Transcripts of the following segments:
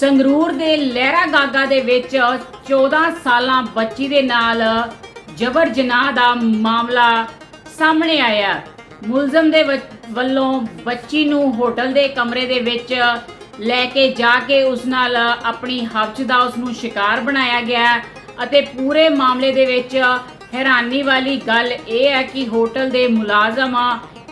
ਸੰਗਰੂਰ ਦੇ ਲਹਿਰਾ ਗਾਗਾ ਦੇ ਵਿੱਚ 14 ਸਾਲਾਂ ਬੱਚੀ ਦੇ ਨਾਲ ਜਬਰ ਜਨਾਹ ਦਾ ਮਾਮਲਾ ਸਾਹਮਣੇ ਆਇਆ। ਮੁਲਜ਼ਮ ਦੇ ਵੱਲੋਂ ਬੱਚੀ ਨੂੰ ਹੋਟਲ ਦੇ ਕਮਰੇ ਦੇ ਵਿੱਚ ਲੈ ਕੇ ਜਾ ਕੇ ਉਸ ਨਾਲ ਆਪਣੀ ਹਫ਼ਜ਼ ਦਾ ਉਸ ਨੂੰ ਸ਼ਿਕਾਰ ਬਣਾਇਆ ਗਿਆ ਅਤੇ ਪੂਰੇ ਮਾਮਲੇ ਦੇ ਵਿੱਚ ਹੈਰਾਨੀ ਵਾਲੀ ਗੱਲ ਇਹ ਹੈ ਕਿ ਹੋਟਲ ਦੇ ਮੁਲਾਜ਼ਮ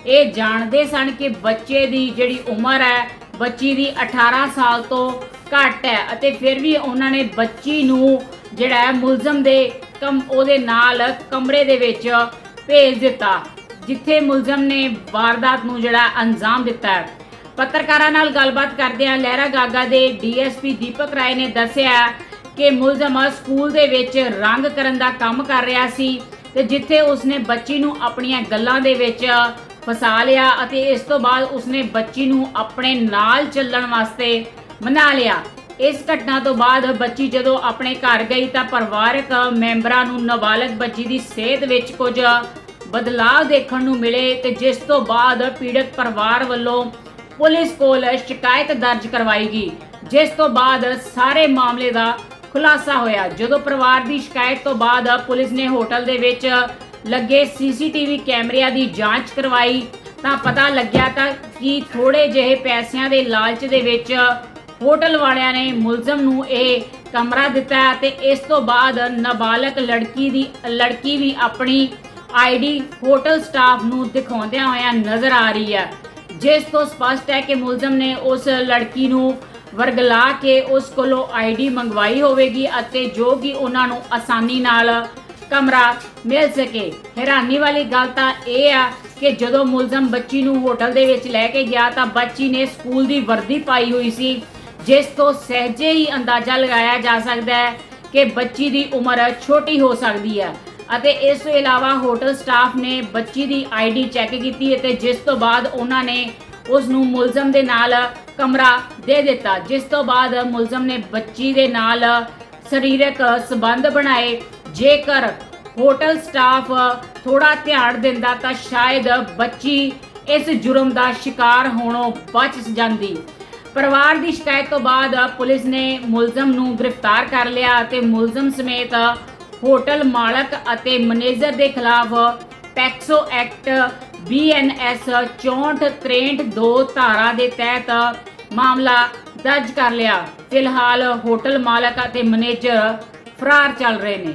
ਇਹ ਜਾਣਦੇ ਸਨ ਕਿ ਬੱਚੇ ਦੀ ਜਿਹੜੀ ਉਮਰ ਹੈ, ਬੱਚੀ ਦੀ 18 ਸਾਲ ਤੋਂ ਘੱਟ ਹੈ ਅਤੇ ਫਿਰ ਵੀ ਉਹਨਾਂ ਨੇ ਬੱਚੀ ਨੂੰ ਜਿਹੜਾ ਹੈ ਮੁਲਜ਼ਮ ਦੇ ਕਮ, ਉਹਦੇ ਨਾਲ ਕਮਰੇ ਦੇ ਵਿੱਚ ਭੇਜ ਦਿੱਤਾ, ਜਿੱਥੇ ਮੁਲਜ਼ਮ ਨੇ ਵਾਰਦਾਤ ਨੂੰ ਜਿਹੜਾ ਅੰਜਾਮ ਦਿੱਤਾ ਹੈ। ਪੱਤਰਕਾਰਾਂ ਨਾਲ ਗੱਲਬਾਤ ਕਰਦਿਆਂ ਲਹਿਰਾ ਗਾਗਾ ਦੇ ਡੀਐਸਪੀ ਦੀਪਕ ਰਾਏ ਨੇ ਦੱਸਿਆ ਕਿ ਮੁਲਜ਼ਮ ਸਕੂਲ ਦੇ ਵਿੱਚ ਰੰਗ ਕਰਨ ਦਾ ਕੰਮ ਕਰ ਰਿਹਾ ਸੀ ਤੇ ਜਿੱਥੇ ਉਸਨੇ ਬੱਚੀ ਨੂੰ ਆਪਣੀਆਂ ਗੱਲਾਂ ਦੇ ਵਿੱਚ ਫਸਾ ਲਿਆ ਅਤੇ ਇਸ ਤੋਂ ਬਾਅਦ ਉਸਨੇ ਬੱਚੀ ਨੂੰ ਆਪਣੇ ਨਾਲ ਚੱਲਣ ਵਾਸਤੇ ਮਨਾ ਲਿਆ। ਇਸ ਘਟਨਾ ਤੋਂ ਬਾਅਦ ਬੱਚੀ ਜਦੋਂ ਆਪਣੇ ਘਰ ਗਈ ਤਾਂ ਪਰਿਵਾਰਕ ਮੈਂਬਰਾਂ ਨੂੰ ਨਾਬਾਲਗ ਬੱਚੀ ਦੀ ਸਿਹਤ ਵਿੱਚ ਕੁਝ ਬਦਲਾਅ ਦੇਖਣ ਨੂੰ ਮਿਲੇ ਤੇ ਜਿਸ ਤੋਂ ਬਾਅਦ ਪੀੜਤ ਪਰਿਵਾਰ ਵੱਲੋਂ ਪੁਲਿਸ ਕੋਲ ਸ਼ਿਕਾਇਤ ਦਰਜ ਕਰਵਾਈ ਗਈ, ਜਿਸ ਤੋਂ ਬਾਅਦ ਸਾਰੇ ਮਾਮਲੇ ਦਾ ਖੁਲਾਸਾ ਹੋਇਆ। ਜਦੋਂ ਪਰਿਵਾਰ ਦੀ ਸ਼ਿਕਾਇਤ ਤੋਂ ਬਾਅਦ ਪੁਲਿਸ ਨੇ ਹੋਟਲ ਦੇ ਵਿੱਚ ਲੱਗੇ ਸੀਸੀਟੀਵੀ ਕੈਮਰਿਆਂ ਦੀ ਜਾਂਚ ਕਰਵਾਈ ਤਾਂ ਪਤਾ ਲੱਗਿਆ ਤਾਂ ਕਿ ਥੋੜੇ ਜਿਹੇ ਪੈਸਿਆਂ ਦੇ ਲਾਲਚ ਦੇ ਵਿੱਚ ਹੋਟਲ ਵਾਲਿਆਂ ਨੇ ਮੁਲਜ਼ਮ ਨੂੰ ਇਹ ਕਮਰਾ ਦਿੱਤਾ ਤੇ ਇਸ ਤੋਂ ਬਾਅਦ ਨਾਬਾਲਗ ਲੜਕੀ ਦੀ, ਲੜਕੀ ਵੀ ਆਪਣੀ ਆਈਡੀ ਹੋਟਲ ਸਟਾਫ ਨੂੰ ਦਿਖਾਉਂਦਿਆਂ ਹੋਇਆਂ ਨਜ਼ਰ ਆ ਰਹੀ ਹੈ। ਜਿਸ ਤੋਂ ਸਪਸ਼ਟ ਹੈ ਕਿ ਮੁਲਜ਼ਮ ਨੇ ਉਸ ਲੜਕੀ ਨੂੰ ਵਰਗਲਾ ਕੇ ਉਸ ਕੋਲੋਂ ਆਈਡੀ ਮੰਗਵਾਈ ਹੋਵੇਗੀ ਅਤੇ ਜੋ ਕਿ ਉਹਨਾਂ ਨੂੰ ਆਸਾਨੀ ਨਾਲ ਕਮਰਾ ਮਿਲ ਸਕੇ। ਹੈਰਾਨੀ ਵਾਲੀ ਗੱਲ ਤਾਂ ਇਹ ਆ ਕਿ ਜਦੋਂ ਮੁਲਜ਼ਮ ਬੱਚੀ ਨੂੰ ਹੋਟਲ ਦੇ ਵਿੱਚ ਲੈ ਕੇ ਗਿਆ ਤਾਂ ਬੱਚੀ ਨੇ ਸਕੂਲ ਦੀ ਵਰਦੀ ਪਾਈ ਹੋਈ ਸੀ। ਜਿਸ ਤੋਂ ਸਹਿਜੇ ਹੀ ਅੰਦਾਜ਼ਾ ਲਗਾਇਆ ਜਾ ਸਕਦਾ ਹੈ ਕਿ ਬੱਚੀ ਦੀ ਉਮਰ ਛੋਟੀ ਹੋ ਸਕਦੀ ਹੈ। ਅਤੇ ਇਸ ਤੋਂ ਇਲਾਵਾ ਹੋਟਲ ਸਟਾਫ ਨੇ ਬੱਚੀ ਦੀ ਆਈਡੀ ਚੈੱਕ ਕੀਤੀ ਅਤੇ ਜਿਸ ਤੋਂ ਬਾਅਦ ਉਹਨਾਂ ਨੇ ਉਸ ਨੂੰ ਮੁਲਜ਼ਮ ਦੇ ਨਾਲ ਕਮਰਾ ਦੇ ਦਿੱਤਾ, ਜਿਸ ਤੋਂ ਬਾਅਦ ਮੁਲਜ਼ਮ ਨੇ ਬੱਚੀ ਦੇ ਨਾਲ ਸਰੀਰਕ ਸਬੰਧ ਬਣਾਏ। ਜੇਕਰ ਹੋਟਲ ਸਟਾਫ ਥੋੜਾ ਧਿਆਨ ਦਿੰਦਾ ਤਾਂ ਸ਼ਾਇਦ ਬੱਚੀ ਇਸ ਜੁਰਮ ਦਾ ਸ਼ਿਕਾਰ ਹੋਣੋਂ ਬਚ ਜਾਂਦੀ। ਪਰਿਵਾਰ ਦੀ ਸ਼ਿਕਾਇਤ ਤੋਂ ਬਾਅਦ ਪੁਲਿਸ ਨੇ ਮੁਲਜ਼ਮ ਨੂੰ ਗ੍ਰਿਫਤਾਰ ਕਰ ਲਿਆ ਅਤੇ ਮੁਲਜ਼ਮ ਸਮੇਤ ਹੋਟਲ ਮਾਲਕ ਅਤੇ ਮੈਨੇਜਰ ਦੇ ਖਿਲਾਫ ਪੈਕਸੋ ਐਕਟ ਬੀਐਨਐਸ 6463 ਦੋ ਧਾਰਾ ਦੇ ਤਹਿਤ ਮਾਮਲਾ ਦਰਜ ਕਰ ਲਿਆ। ਫਿਲਹਾਲ ਹੋਟਲ ਮਾਲਕ ਅਤੇ ਮੈਨੇਜਰ ਫਰਾਰ ਚੱਲ ਰਹੇ ਨੇ।